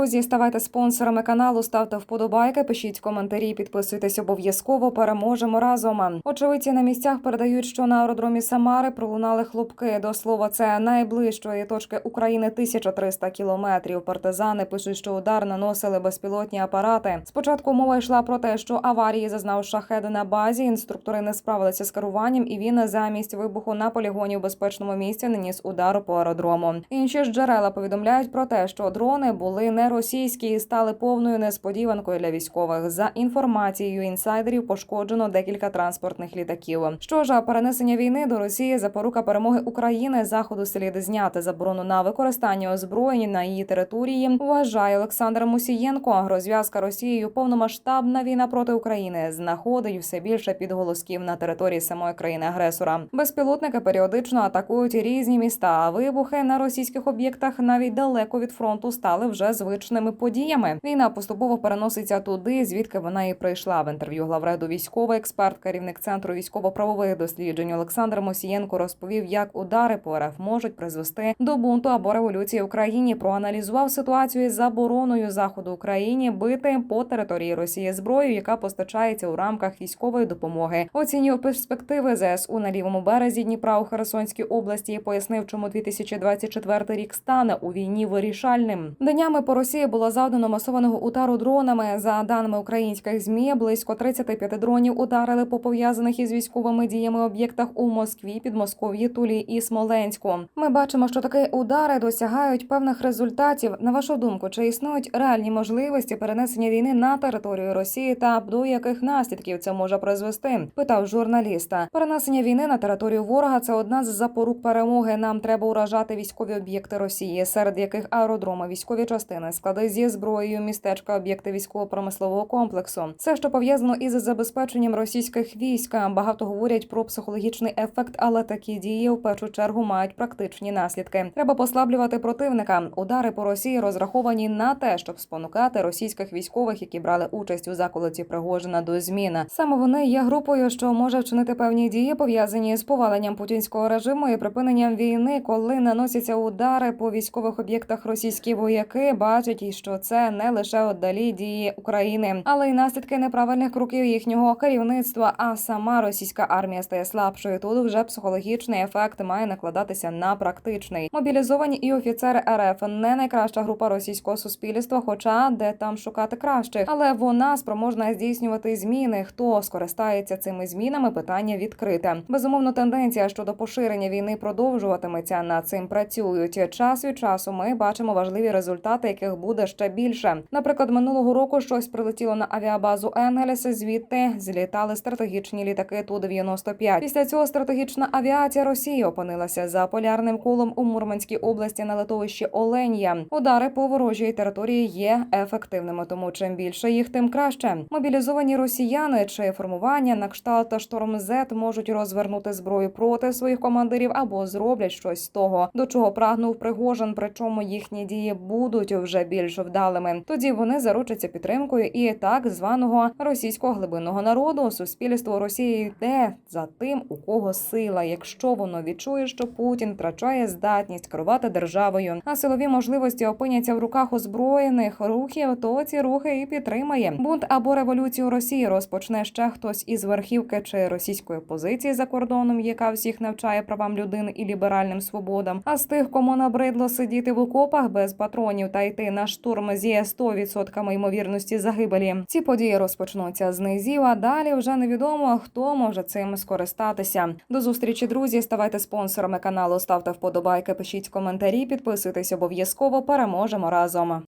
друзі, ставайте спонсорами каналу, ставте вподобайки, пишіть коментарі, підписуйтесь обов'язково. Переможемо разом. Очевидці на місцях передають, що на аеродромі Самари пролунали хлопки. До слова, це найближчої точки України 1300 кілометрів. Партизани пишуть, що удар наносили безпілотні апарати. Спочатку мова йшла про те, що аварії зазнав шахеди на базі. Інструктори не справилися з керуванням, і він замість вибуху на полігоні в безпечному місці наніс удар по аеродрому. Інші ж джерела повідомляють про те, що дрони були не російські стали повною несподіванкою для військових. За інформацією інсайдерів, пошкоджено декілька транспортних літаків. Що ж, перенесення війни до Росії запорука перемоги України заходу слід зняти заборону на використання озброєнь на її території. Вважає Олександр Мусієнко. Розв'язка Росією повномасштабна війна проти України знаходить все більше підголосків на території самої країни агресора. Безпілотники періодично атакують різні міста. А вибухи на російських об'єктах навіть далеко від фронту стали вже звичними подіями. Війна поступово переноситься туди, звідки вона і прийшла. В інтерв'ю главреду військовий експерт, керівник центру військово-правових досліджень Олександр Мосієнко розповів, як удари по РФ можуть призвести до бунту або революції в Україні. Проаналізував ситуацію із забороною заходу Україні бити по території Росії зброю, яка постачається у рамках військової допомоги. Оцінював перспективи ЗСУ на лівому березі Дніпра у Херсонській області. і Пояснив, чому 2024 рік стане у війні вирішальним. Днями по Росії було завдано масованого удару дронами. За даними українських змі, близько 35 дронів ударили по пов'язаних із військовими діями об'єктах у Москві, Підмосков'ї, Тулі і Смоленську. Ми бачимо, що такі удари досягають певних результатів. На вашу думку, чи існують реальні можливості перенесення війни на територію Росії та до яких наслідків це може призвести? Питав журналіста. Перенесення війни на територію ворога це одна з запорук перемоги. Нам треба уражати військові об'єкти Росії, серед яких аеродроми, військові частини, склади зі зброєю, містечка, об'єкти військово-промислового комплексу. Все, що пов'язано із забезпеченням російських військ. Багато говорять про психологічний ефект, але такі дії в першу чергу мають практичні наслідки. Треба послаблювати противника. Удари по Росії розраховані на те, щоб спонукати російських військових, які брали участь у заколоті Пригожина до зміни. Саме вони є групою, що може вчинити певні дії, пов'язані з поваленням путінського режиму і припиненням війни, коли наносяться удари по військових об'єктах. Російські вояки бачать, і що це не лише отдалі дії України, але й наслідки неправильних кроків їхнього керівництва. А сама російська армія стає слабшою. Тут вже психологічний ефект має накладатися на практичний. Мобілізовані і офіцери РФ не найкраща група російського суспільства, хоча де там шукати кращих, але вона спроможна здійснювати зміни. Хто скористається цими змінами? Питання відкрите. Безумовно, тенденція щодо поширення війни продовжуватиметься. Над цим працюють час від часу. Ми бачимо важливі результати, яких буде ще більше. Наприклад, минулого року щось прилетіло на авіабазу Енгельс. Звідти злітали стратегічні літаки ту 95 Після цього стратегічна авіація Росії опинилася за полярним колом у Мурманській області на литовищі Оленія. Удари по ворожій території є ефективними, тому чим більше їх, тим краще. Мобілізовані росіяни чи формування на кшталт та шторм Z можуть розвернути зброю проти своїх командирів або зроблять щось з того, до чого прагнув Пригожин. Причому їхні дії будуть вже більш вдалими. Тоді вони заручаться підтримкою і так званого російського глибинного народу. Суспільство Росії йде за тим, у кого сила. Якщо воно відчує, що Путін втрачає здатність керувати державою, а силові можливості опиняться в руках озброєних рухів, то ці рухи і підтримає. Бунт або революцію Росії розпочне ще хтось із верхівки чи російської позиції за кордоном, яка всіх навчає правам людини і ліберальним свободам. А з тих, кому набридло сидіти в окопах без патронів та йти на штурм зі 100% ймовірності загибелі. Ці події розпочнуться з низів, а далі вже невідомо хто може цим скористатися. До зустрічі, друзі. Ставайте спонсорами каналу, ставте вподобайки, пишіть коментарі, підписуйтесь обов'язково. Переможемо разом.